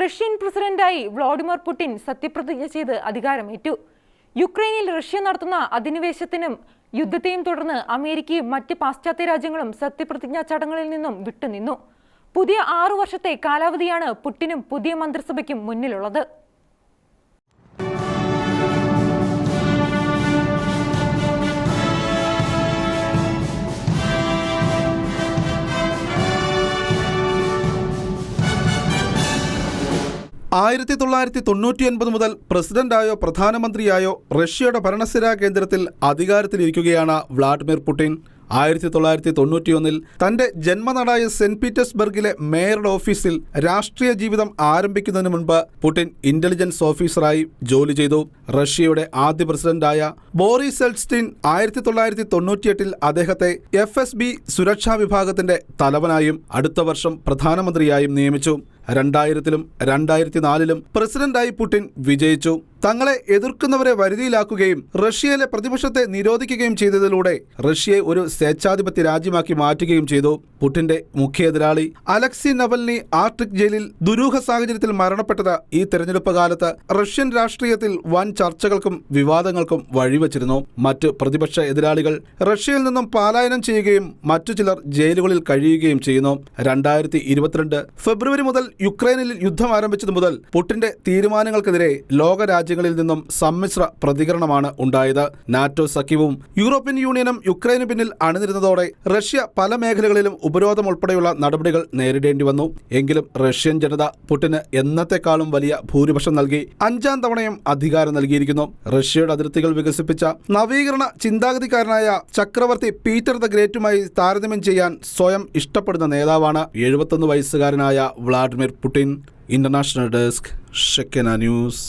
Russian പ്രസിഡന്റായി Vladimir Putin സത്യപ്രതിജ്ഞ ചെയ്ത് അധികാരമേറ്റു. യുക്രൈനിൽ റഷ്യ നടത്തുന്ന അധിനിവേശത്തിനും യുദ്ധത്തെയും തുടർന്ന് അമേരിക്കയും മറ്റ് പാശ്ചാത്യ രാജ്യങ്ങളും സത്യപ്രതിജ്ഞാ ചടങ്ങുകളിൽ നിന്നും വിട്ടുനിന്നു. പുതിയ ആറു വർഷത്തെ കാലാവധിയാണ് പുടിനും പുതിയ മന്ത്രിസഭയ്ക്കും മുന്നിലുള്ളത്. ആയിരത്തി തൊള്ളായിരത്തി തൊണ്ണൂറ്റിയൊൻപത് മുതൽ പ്രസിഡന്റായോ പ്രധാനമന്ത്രിയായോ റഷ്യയുടെ ഭരണസ്ഥിരാ കേന്ദ്രത്തിൽ അധികാരത്തിലിരിക്കുകയാണ് വ്ളാഡിമിർ പുടിൻ. ആയിരത്തി തൊള്ളായിരത്തി തൊണ്ണൂറ്റിയൊന്നിൽ തന്റെ ജന്മനാടായ സെന്റ് പീറ്റേഴ്സ്ബർഗിലെ മേയറുടെ ഓഫീസിൽ രാഷ്ട്രീയ ജീവിതം ആരംഭിക്കുന്നതിന് മുൻപ് പുടിൻ ഇന്റലിജൻസ് ഓഫീസറായി ജോലി ചെയ്തു. റഷ്യയുടെ ആദ്യ പ്രസിഡന്റായ ബോറിസ് എൽസ്റ്റീൻ ആയിരത്തി തൊള്ളായിരത്തി തൊണ്ണൂറ്റിയെട്ടിൽ അദ്ദേഹത്തെ എഫ് എസ് ബി സുരക്ഷാ വിഭാഗത്തിന്റെ തലവനായും അടുത്ത വർഷം പ്രധാനമന്ത്രിയായും നിയമിച്ചു. രണ്ടായിരത്തിലും രണ്ടായിരത്തി നാലിലും പ്രസിഡന്റായി പുടിൻ വിജയിച്ചു. തങ്ങളെ എതിർക്കുന്നവരെ വരുതിയിലാക്കുകയും റഷ്യയിലെ പ്രതിപക്ഷത്തെ നിരോധിക്കുകയും ചെയ്തതിലൂടെ റഷ്യയെ ഒരു സ്വേച്ഛാധിപത്യ രാജ്യമാക്കി മാറ്റുകയും ചെയ്തു. പുടിന്റെ മുഖ്യ എതിരാളി അലക്സി നവൽനി ആർട്ടിക് ജയിലിൽ ദുരൂഹ സാഹചര്യത്തിൽ മരണപ്പെട്ടത് ഈ തെരഞ്ഞെടുപ്പ് കാലത്ത് റഷ്യൻ രാഷ്ട്രീയത്തിൽ വൻ ചർച്ചകൾക്കും വിവാദങ്ങൾക്കും വഴിവച്ചിരുന്നു. മറ്റ് പ്രതിപക്ഷ എതിരാളികൾ റഷ്യയിൽ നിന്നും പലായനം ചെയ്യുകയും മറ്റു ചിലർ ജയിലുകളിൽ കഴിയുകയും ചെയ്യുന്നു. രണ്ടായിരത്തി ഇരുപത്തിരണ്ട് ഫെബ്രുവരി മുതൽ യുക്രൈനിൽ യുദ്ധം ആരംഭിച്ചതു മുതൽ പുടിന്റെ തീരുമാനങ്ങൾക്കെതിരെ ലോക രാജ്യങ്ങളിൽ നിന്നും സമ്മിശ്ര പ്രതികരണമാണ് ഉണ്ടായത്. നാറ്റോ സഖ്യവും യൂറോപ്യൻ യൂണിയനും യുക്രൈന് പിന്നിൽ അണിനിരുന്നതോടെ റഷ്യ പല മേഖലകളിലും ഉപരോധം ഉൾപ്പെടെയുള്ള നടപടികൾ നേരിടേണ്ടി വന്നു. എങ്കിലും റഷ്യൻ ജനത പുടിന് എന്നത്തെക്കാളും വലിയ ഭൂരിപക്ഷം നൽകി അഞ്ചാം തവണയും അധികാരം നൽകിയിരിക്കുന്നു. റഷ്യയുടെ അതിർത്തികൾ വികസിപ്പിച്ച നവീകരണ ചിന്താഗതിക്കാരനായ ചക്രവർത്തി പീറ്റർ ദ ഗ്രേറ്റുമായി താരതമ്യം ചെയ്യാൻ സ്വയം ഇഷ്ടപ്പെടുന്ന നേതാവാണ് എഴുപത്തൊന്ന് വയസ്സുകാരനായ Vladimir Putin. International desk Shekana news.